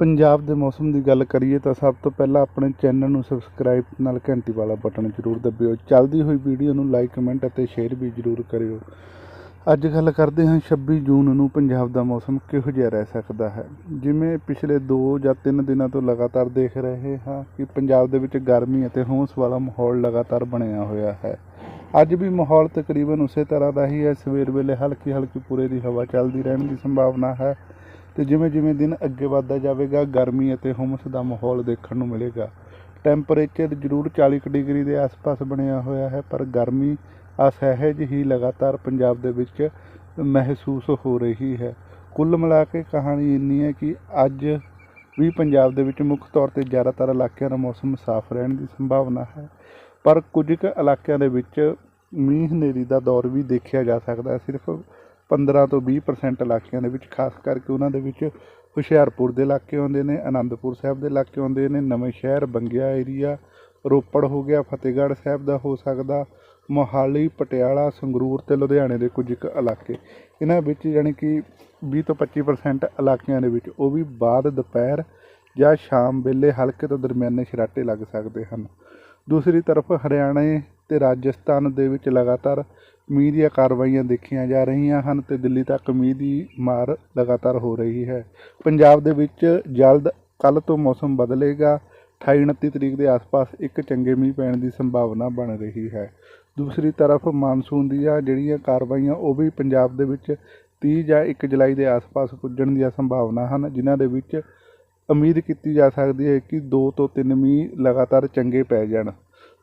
ਪੰਜਾਬ ਦੇ ਮੌਸਮ ਦੀ ਗੱਲ ਕਰੀਏ ਤਾਂ ਸਭ ਤੋਂ ਪਹਿਲਾਂ ਆਪਣੇ ਚੈਨਲ ਨੂੰ ਸਬਸਕ੍ਰਾਈਬ ਨਾਲ ਘੰਟੀ ਵਾਲਾ ਬਟਨ ਜ਼ਰੂਰ ਦਬਿਓ। ਚੱਲਦੀ ਹੋਈ ਵੀਡੀਓ ਨੂੰ ਲਾਈਕ ਕਮੈਂਟ ਅਤੇ ਸ਼ੇਅਰ ਵੀ ਜ਼ਰੂਰ ਕਰਿਓ। ਅੱਜ ਗੱਲ ਕਰਦੇ ਹਾਂ 26 ਜੂਨ ਨੂੰ ਪੰਜਾਬ ਦਾ ਮੌਸਮ ਕਿਹੋ ਜਿਹਾ ਰਹਿ ਸਕਦਾ ਹੈ? ਜਿਵੇਂ ਪਿਛਲੇ 2 ਜਾਂ 3 ਦਿਨਾਂ ਤੋਂ ਲਗਾਤਾਰ ਦੇਖ ਰਹੇ ਹਾਂ ਕਿ ਪੰਜਾਬ ਦੇ ਵਿੱਚ ਗਰਮੀ ਅਤੇ ਹੁੰਸ ਵਾਲਾ ਮਾਹੌਲ ਲਗਾਤਾਰ ਬਣਿਆ ਹੋਇਆ ਹੈ। ਅੱਜ ਵੀ ਮਾਹੌਲ ਤਕਰੀਬਨ ਉਸੇ ਤਰ੍ਹਾਂ ਦਾ ਹੀ ਹੈ। ਸਵੇਰ ਵੇਲੇ ਹਲਕੀ ਹਲਕੀ ਪੂਰੇ ਦੀ ਹਵਾ ਚੱਲਦੀ ਰਹਿਣ ਦੀ ਸੰਭਾਵਨਾ ਹੈ। ਤੇ ਜਿਵੇਂ ਜਿਵੇਂ ਦਿਨ ਅੱਗੇ ਵੱਧਦਾ ਜਾਵੇਗਾ, ਗਰਮੀ ਅਤੇ ਹੁੰਮਸ ਦਾ ਮਾਹੌਲ ਦੇਖਣ ਨੂੰ ਮਿਲੇਗਾ। ਟੈਂਪਰੇਚਰ ਜ਼ਰੂਰ 40 ਕੁ ਡਿਗਰੀ ਦੇ ਆਸ-ਪਾਸ ਬਣਿਆ ਹੋਇਆ ਹੈ, ਪਰ ਗਰਮੀ ਅਸਹਿਜ ਹੀ ਲਗਾਤਾਰ ਪੰਜਾਬ ਦੇ ਵਿੱਚ ਮਹਿਸੂਸ ਹੋ ਰਹੀ ਹੈ। ਕੁੱਲ ਮਿਲਾ ਕੇ ਕਹਾਣੀ ਇੰਨੀ ਹੈ ਕਿ ਅੱਜ ਵੀ ਪੰਜਾਬ ਦੇ ਵਿੱਚ ਮੁੱਖ ਤੌਰ ਤੇ ਜ਼ਿਆਦਾਤਰ ਇਲਾਕਿਆਂ ਦਾ ਮੌਸਮ ਸਾਫ਼ ਰਹਿਣ ਦੀ ਸੰਭਾਵਨਾ ਹੈ, ਪਰ ਕੁਝ ਕੁ ਇਲਾਕਿਆਂ ਦੇ ਵਿੱਚ ਮੀਂਹ ਹਨੇਰੀ ਦਾ ਦੌਰ ਵੀ ਦੇਖਿਆ ਜਾ ਸਕਦਾ ਹੈ। ਸਿਰਫ 15 ਤੋਂ 20% ਇਲਾਕਿਆਂ ਦੇ ਵਿੱਚ, ਖਾਸ ਕਰਕੇ ਉਹਨਾਂ ਦੇ ਵਿੱਚ ਹੁਸ਼ਿਆਰਪੁਰ ਦੇ ਇਲਾਕੇ ਆਉਂਦੇ ਨੇ ਆਨੰਦਪੁਰ ਸਾਹਿਬ ਦੇ ਇਲਾਕੇ ਆਉਂਦੇ ਨੇ, ਨਵੇਂ ਸ਼ਹਿਰ, ਬੰਗਿਆ ਏਰੀਆ ਰੋਪੜ ਹੋ ਗਿਆ, ਫਤਿਹਗੜ੍ਹ ਸਾਹਿਬ ਦਾ ਹੋ ਸਕਦਾ, ਮੋਹਾਲੀ, ਪਟਿਆਲਾ, ਸੰਗਰੂਰ ਤੇ ਲੁਧਿਆਣੇ ਦੇ ਕੁਝ ਇੱਕ ਇਲਾਕੇ। ਇਹਨਾਂ ਵਿੱਚ ਯਾਨੀ ਕਿ 20 ਤੋਂ 25% ਇਲਾਕਿਆਂ ਦੇ ਵਿੱਚ ਉਹ ਵੀ ਬਾਅਦ ਦੁਪਹਿਰ ਜਾਂ ਸ਼ਾਮ ਵੇਲੇ ਹਲਕੇ ਤੋਂ ਦਰਮਿਆਨੇ ਸਰਾਟੇ ਲੱਗ ਸਕਦੇ ਹਨ। ਦੂਸਰੀ ਤਰਫ ਹਰਿਆਣੇ ਤੇ ਰਾਜਸਥਾਨ ਦੇ ਵਿੱਚ ਲਗਾਤਾਰ ਮੀਂਹ ਦੀਆਂ ਕਾਰਵਾਈਆਂ ਦੇਖੀਆਂ ਜਾ ਰਹੀਆਂ ਹਨ ਤੇ ਦਿੱਲੀ ਤੱਕ ਮੀਂਹ ਦੀ ਮਾਰ ਲਗਾਤਾਰ ਹੋ ਰਹੀ ਹੈ। ਪੰਜਾਬ ਦੇ ਵਿੱਚ ਜਲਦ ਕੱਲ ਤੋਂ ਮੌਸਮ ਬਦਲੇਗਾ। 28 29 ਤਰੀਕ ਦੇ ਆਸ-ਪਾਸ ਇੱਕ ਚੰਗੇ ਮੀਂਹ ਪੈਣ ਦੀ ਸੰਭਾਵਨਾ ਬਣ ਰਹੀ ਹੈ। ਦੂਸਰੀ ਤਰਫ ਮਾਨਸੂਨ ਦੀਆਂ ਜਿਹੜੀਆਂ ਕਾਰਵਾਈਆਂ, ਉਹ ਵੀ ਪੰਜਾਬ ਦੇ ਵਿੱਚ 30 ਜਾਂ 1 ਜੁਲਾਈ ਦੇ ਆਸ-ਪਾਸ ਪੁੱਜਣ ਦੀਆਂ ਸੰਭਾਵਨਾ ਹਨ, ਜਿਨ੍ਹਾਂ ਦੇ ਵਿੱਚ ਉਮੀਦ ਕੀਤੀ ਜਾ ਸਕਦੀ ਹੈ ਕਿ 2 ਤੋਂ 3 ਮੀਂਹ ਲਗਾਤਾਰ ਚੰਗੇ ਪੈ ਜਾਣ।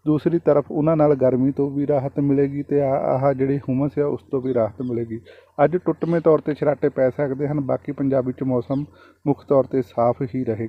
ਦੂਸਰੀ ਤਰਫ ਉਹਨਾਂ ਨਾਲ ਗਰਮੀ ਤੋਂ ਵੀ ਰਾਹਤ ਮਿਲੇਗੀ ਤੇ ਆਹ ਜਿਹੜੀ ਹੁਮਸ ਆ, ਉਸ ਤੋਂ ਵੀ ਰਾਹਤ ਮਿਲੇਗੀ। ਅੱਜ ਟੁੱਟਵੇਂ ਤੌਰ ਤੇ ਛਰਾਟੇ ਪੈ ਸਕਦੇ ਹਨ, ਬਾਕੀ ਪੰਜਾਬ ਵਿੱਚ ਮੌਸਮ ਮੁੱਖ ਤੌਰ ਤੇ ਸਾਫ਼ ਹੀ ਰਹੇਗਾ।